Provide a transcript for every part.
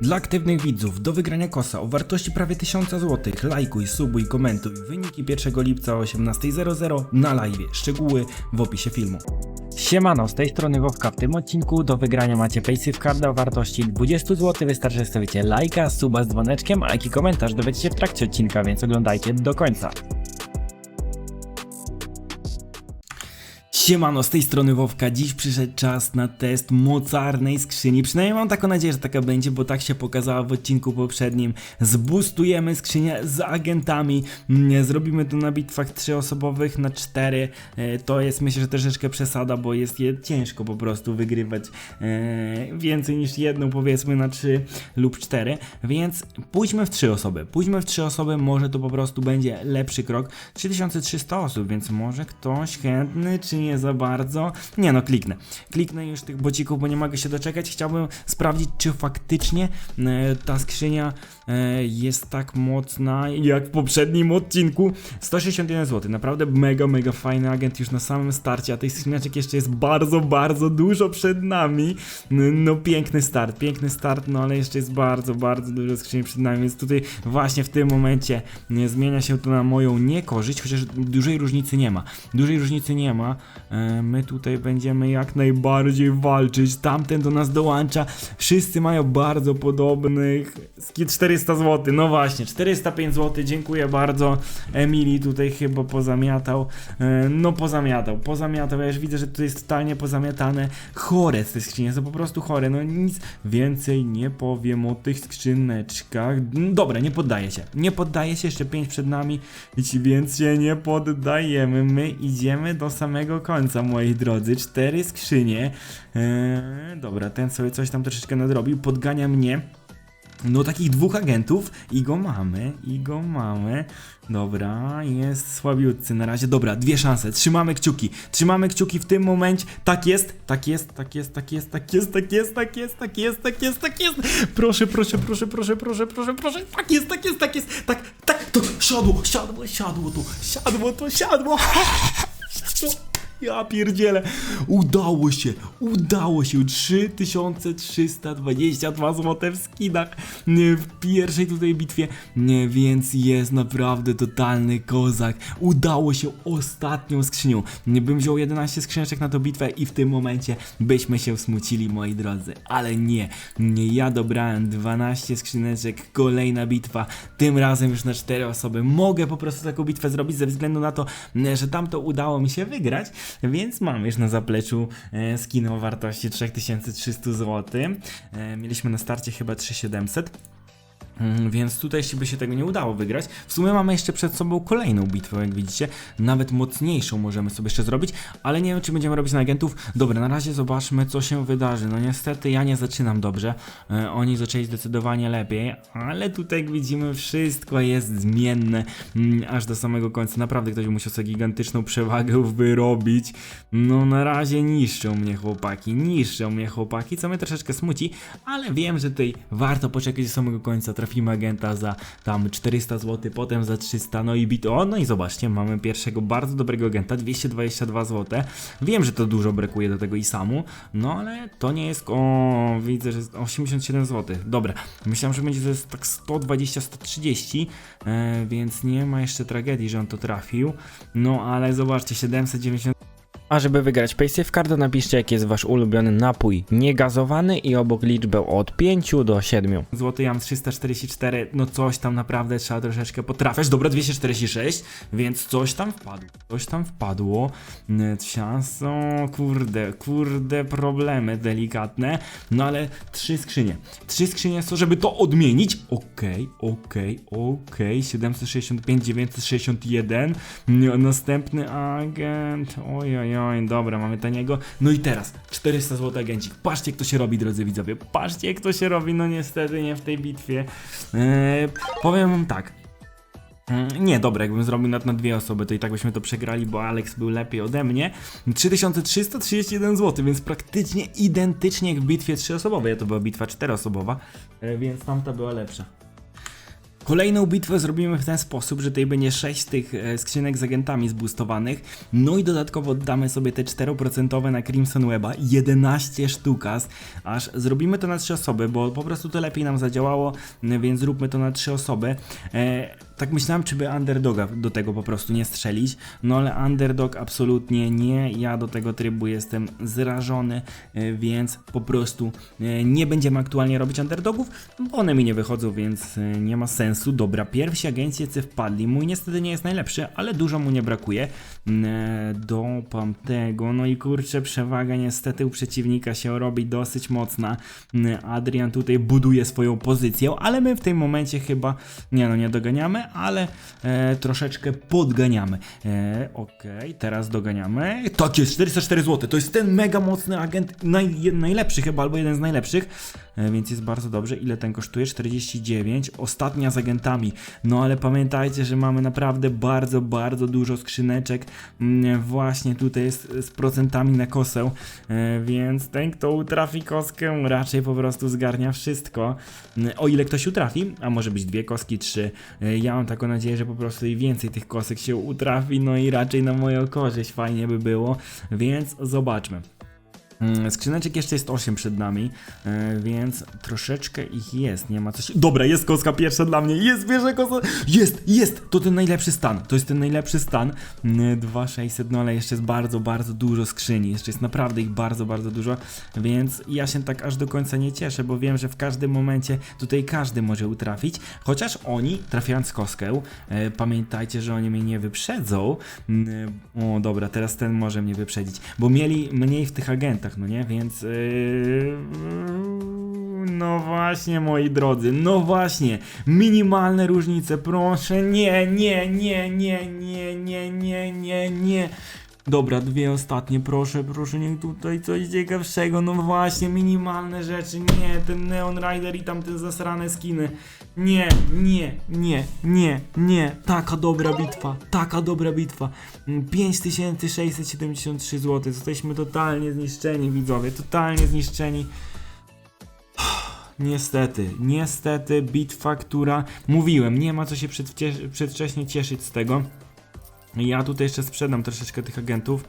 Dla aktywnych widzów do wygrania kosa o wartości prawie 1000 zł lajkuj, subuj, komentuj wyniki 1 lipca o 18.00 na live. Szczegóły w opisie filmu. Siemano, z tej strony Wowka. W tym odcinku do wygrania macie Paysafe Carda o wartości 20 zł. Wystarczy, że stawicie lajka, suba z dzwoneczkiem, a jaki komentarz dowiecie się w trakcie odcinka, więc oglądajcie do końca. Siemano, z tej strony Wowka. Dziś przyszedł czas na test mocarnej skrzyni. Przynajmniej mam taką nadzieję, że taka będzie, bo tak się pokazała w odcinku poprzednim. Zbustujemy skrzynię z agentami. Mm, Zrobimy to na bitwach trzyosobowych na cztery. E, To jest myślę, że troszeczkę przesada, bo jest je ciężko po prostu wygrywać e, więcej niż jedną powiedzmy na trzy lub cztery. Więc pójdźmy w trzy osoby. Pójdźmy w trzy osoby, może to po prostu będzie lepszy krok. 3300 osób, więc może ktoś chętny, czy nie za bardzo? Nie no, kliknę. Kliknę już tych bocików, bo nie mogę się doczekać. Chciałbym sprawdzić, czy faktycznie e, ta skrzynia e, jest tak mocna jak w poprzednim odcinku. 161 zł, naprawdę mega, mega fajny agent już na samym starcie, a tych skrzyneczek jeszcze jest bardzo, bardzo dużo przed nami. No piękny start, piękny start, no ale jeszcze jest bardzo, bardzo dużo skrzyni przed nami, więc tutaj właśnie w tym momencie nie zmienia się to na moją niekorzyść, chociaż dużej różnicy nie ma. Dużej różnicy nie ma. E, My tutaj będziemy jak najbardziej walczyć. Tamten do nas dołącza. Wszyscy mają bardzo podobnych. Ski 400 zł. No właśnie, 405 zł. Dziękuję bardzo. Emilii tutaj chyba pozamiatał. E, No pozamiatał, pozamiatał. Ja już widzę, że to jest totalnie pozamiatane. Chore te skrzynie, są po prostu chore. No nic więcej nie powiem o tych skrzyneczkach. Dobra, nie poddaję się. Nie poddaję się, jeszcze 5 przed nami. Więc się nie poddajemy. My idziemy do samego końca, moi drodzy. Cztery skrzynie. Eee, dobra, ten sobie coś tam troszeczkę nadrobił. Podgania mnie. No takich dwóch agentów i go mamy, i go mamy. Dobra, jest słabiutcy na razie. Dobra, dwie szanse. Trzymamy kciuki. Trzymamy kciuki w tym momencie. Tak jest, tak jest, tak jest, tak jest, tak jest, tak jest, tak jest, tak jest, tak jest, tak jest. Proszę, proszę, proszę, proszę, proszę, proszę, proszę. Tak jest, tak jest, tak jest, tak, tak, to siadło, siadło, siadło to, siadło to, siadło. Ja pierdzielę. Udało się, udało się. 3322 zł w skinach nie, w pierwszej tutaj bitwie, nie, więc jest naprawdę totalny kozak. Udało się ostatnią skrzynią. Nie bym wziął 11 skrzyneczek na tą bitwę i w tym momencie byśmy się smucili, moi drodzy. Ale nie, nie ja dobrałem 12 skrzyneczek, kolejna bitwa. Tym razem już na 4 osoby. Mogę po prostu taką bitwę zrobić ze względu na to, że tamto udało mi się wygrać, więc mam już na zapleczu e, skin o wartości 3300 zł. E, mieliśmy na starcie chyba 3700. Mm, Więc tutaj jeśli by się tego nie udało wygrać, w sumie mamy jeszcze przed sobą kolejną bitwę, jak widzicie, nawet mocniejszą możemy sobie jeszcze zrobić, ale nie wiem czy będziemy robić na agentów. Dobra, na razie zobaczmy co się wydarzy. No niestety ja nie zaczynam dobrze, e, oni zaczęli zdecydowanie lepiej, ale tutaj jak widzimy wszystko jest zmienne mm, aż do samego końca. Naprawdę ktoś musiał sobie gigantyczną przewagę wyrobić. No na razie niszczą mnie chłopaki, niszczą mnie chłopaki, co mnie troszeczkę smuci, ale wiem, że tutaj warto poczekać do samego końca. Trafimy agenta za tam 400 zł, potem za 300, no i bit. O, no i zobaczcie, mamy pierwszego bardzo dobrego agenta, 222 zł. Wiem, że to dużo brakuje do tego i samu, no ale to nie jest. O, widzę, że jest 87 zł. Dobra, myślałem, że będzie to jest tak 120-130, e, więc nie ma jeszcze tragedii, że on to trafił. No ale zobaczcie, 790 A żeby wygrać Paysafe Carda napiszcie jaki jest wasz ulubiony napój niegazowany i obok liczbę od 5 do 7. Złoty jam 344, no coś tam naprawdę trzeba troszeczkę potrafiać. Dobra, 246, więc coś tam wpadło. Coś tam wpadło. Są, kurde, kurde, problemy delikatne. No ale trzy skrzynie. Trzy skrzynie są, żeby to odmienić. Okej, okej, okej. 765, 961. No, Następny agent. Oj, oj, dobra, mamy taniego. No i teraz 400 zł agencik. Patrzcie, jak to się robi, drodzy widzowie. Patrzcie, jak to się robi. No niestety nie w tej bitwie. Eee, powiem wam tak. Mm, Nie, dobra, jakbym zrobił na, na dwie osoby, to i tak byśmy to przegrali, bo Alex był lepiej ode mnie. 3331 zł, więc praktycznie identycznie jak w bitwie trzyosobowej. To była bitwa czteroosobowa, e, więc tamta była lepsza. Kolejną bitwę zrobimy w ten sposób, że tutaj będzie 6 tych e, skrzynek z agentami zboostowanych, no i dodatkowo oddamy sobie te 4% na Crimson Weba, 11 sztukas, aż zrobimy to na 3 osoby, bo po prostu to lepiej nam zadziałało, więc zróbmy to na 3 osoby. E, tak myślałem, czy by underdoga do tego po prostu nie strzelić, no ale underdog absolutnie nie, ja do tego trybu jestem zrażony, e, więc po prostu e, nie będziemy aktualnie robić underdogów, bo one mi nie wychodzą, więc nie ma sensu. Dobra, pierwsi agenci jacy wpadli, mój niestety nie jest najlepszy, ale dużo mu nie brakuje. Mm, e, Dopam tego, no i kurczę, przewaga niestety u przeciwnika się robi dosyć mocna. Mm, Adrian tutaj buduje swoją pozycję, ale my w tym momencie chyba, nie no, nie doganiamy, ale e, troszeczkę podganiamy. E, Okej, teraz doganiamy. Tak jest, 404 zł, to jest ten mega mocny agent, naj, najlepszy chyba, albo jeden z najlepszych, e, więc jest bardzo dobrze. Ile ten kosztuje? 49, ostatnia z agentami. No ale pamiętajcie, że mamy naprawdę bardzo, bardzo dużo skrzyneczek mm, właśnie tutaj jest z procentami na kosę, e, więc ten, kto utrafi kostkę, raczej po prostu zgarnia wszystko. Mm, O ile ktoś utrafi, a może być dwie kostki, trzy, e, ja mam taką nadzieję, że po prostu i więcej tych kostek się utrafi, no i raczej na moją korzyść fajnie by było, więc zobaczmy. Mm, Skrzyneczek jeszcze jest 8 przed nami, e, więc troszeczkę ich jest, nie ma coś... Dobra, jest kostka pierwsza dla mnie, jest pierwsza kostka, jest, jest, to ten najlepszy stan, to jest ten najlepszy stan, Mm, 2600, no ale jeszcze jest bardzo, bardzo dużo skrzyni, jeszcze jest naprawdę ich bardzo, bardzo dużo, więc ja się tak aż do końca nie cieszę, bo wiem, że w każdym momencie tutaj każdy może utrafić, chociaż oni, trafiając kostkę, e, pamiętajcie, że oni mnie nie wyprzedzą, Mm, o dobra, teraz ten może mnie wyprzedzić, bo mieli mniej w tych agentach, no nie, więc yy, no właśnie moi drodzy, no właśnie, minimalne różnice, proszę, nie, nie, nie, nie, nie, nie, nie, nie, nie. Dobra, dwie ostatnie, proszę, proszę, niech tutaj coś ciekawszego, no właśnie, minimalne rzeczy, nie, ten Neon Rider i tam te zasrane skiny, nie, nie, nie, nie, nie, taka dobra bitwa, taka dobra bitwa, Mm, 5673 zł, jesteśmy totalnie zniszczeni widzowie, totalnie zniszczeni. Niestety, niestety bitwa, która mówiłem, nie ma co się przedwcześnie cieszyć z tego. Ja tutaj jeszcze sprzedam troszeczkę tych agentów.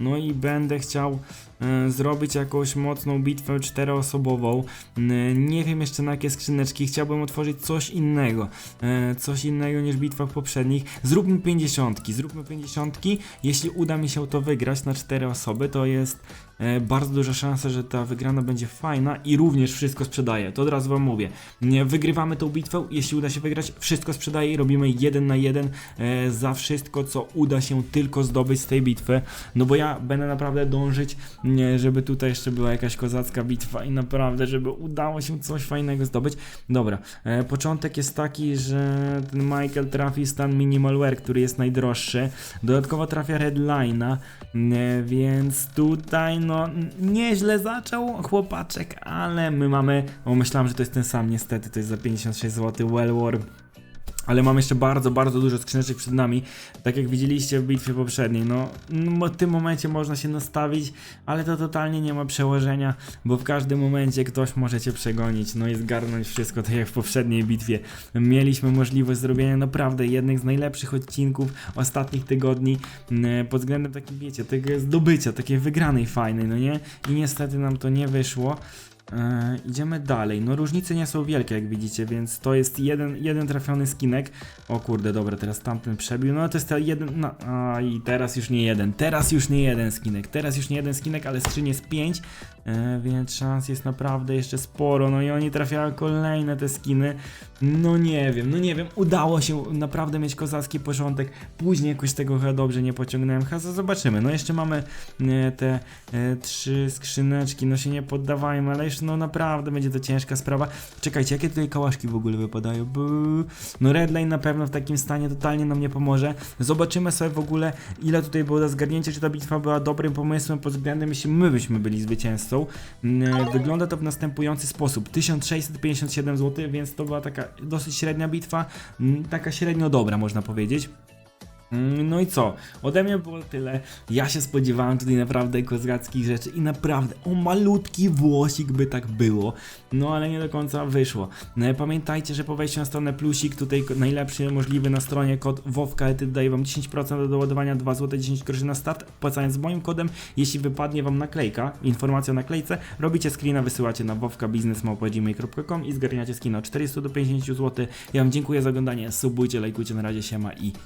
No i będę chciał e, zrobić jakąś mocną bitwę czteroosobową. N- nie wiem jeszcze na jakie skrzyneczki. Chciałbym otworzyć coś innego. E, coś innego niż bitwach poprzednich. Zróbmy 50. Zróbmy 50. Jeśli uda mi się to wygrać na cztery osoby, to jest bardzo duża szansa, że ta wygrana będzie fajna i również wszystko sprzedaje. To od razu wam mówię. Wygrywamy tą bitwę, jeśli uda się wygrać, wszystko sprzedaje i robimy jeden na jeden e, za wszystko, co uda się tylko zdobyć z tej bitwy. No bo ja będę naprawdę dążyć, żeby tutaj jeszcze była jakaś kozacka bitwa i naprawdę, żeby udało się coś fajnego zdobyć. Dobra, e, początek jest taki, że ten Michael trafi stan Minimalware, który jest najdroższy. Dodatkowo trafia Redline'a, więc tutaj no nieźle zaczął chłopaczek, ale my mamy, o myślałem, że to jest ten sam, niestety to jest za 56 zł, Well War. Ale mam jeszcze bardzo, bardzo dużo skrzyneczek przed nami, tak jak widzieliście w bitwie poprzedniej. No, no w tym momencie można się nastawić, ale to totalnie nie ma przełożenia, bo w każdym momencie ktoś może cię przegonić, no i zgarnąć wszystko, tak jak w poprzedniej bitwie. Mieliśmy możliwość zrobienia naprawdę jednych z najlepszych odcinków ostatnich tygodni mm, pod względem takim, wiecie, tego zdobycia, takiej wygranej fajnej, no nie? I niestety nam to nie wyszło. E, idziemy dalej. No różnice nie są wielkie, jak widzicie, więc to jest jeden, jeden trafiony skinek. O kurde, dobra, teraz tamten przebił. No to jest jeden. No, a i teraz już nie jeden. Teraz już nie jeden skinek. Teraz już nie jeden skinek, ale skrzyń jest 5. E, więc szans jest naprawdę jeszcze sporo. No i oni trafiają kolejne te skiny. No nie wiem, no nie wiem. Udało się naprawdę mieć kozacki początek. Później jakoś tego chyba dobrze nie pociągnąłem. Chyba zobaczymy. No jeszcze mamy e, te trzy skrzyneczki. No się nie poddawajmy, ale jeszcze no naprawdę będzie to ciężka sprawa. Czekajcie, jakie tutaj kałaszki w ogóle wypadają? Buu. No Redline na pewno w takim stanie totalnie nam nie pomoże. Zobaczymy sobie w ogóle ile tutaj było do zgarnięcia, czy ta bitwa była dobrym pomysłem pod względem, jeśli my byśmy byli zwycięzcą. Mm, Wygląda to w następujący sposób. 1657 zł, więc to była taka dosyć średnia bitwa, mm, taka średnio dobra można powiedzieć. Mm, No i co? Ode mnie było tyle. Ja się spodziewałem tutaj naprawdę kozackich rzeczy i naprawdę o malutki włosik by tak było. No ale nie do końca wyszło. No, pamiętajcie, że po wejściu na stronę plusik, tutaj najlepszy możliwy na stronie kod WOWKETY daje wam 10% do doładowania 2 zł 10 groszy na start, wpłacając moim kodem. Jeśli wypadnie wam naklejka, informacja o naklejce, robicie screena, wysyłacie na wowkabiznes.gmail.com i zgarniacie skina od 400 do 50 zł. Ja wam dziękuję za oglądanie, subujcie, lajkujcie, na razie siema i cześć.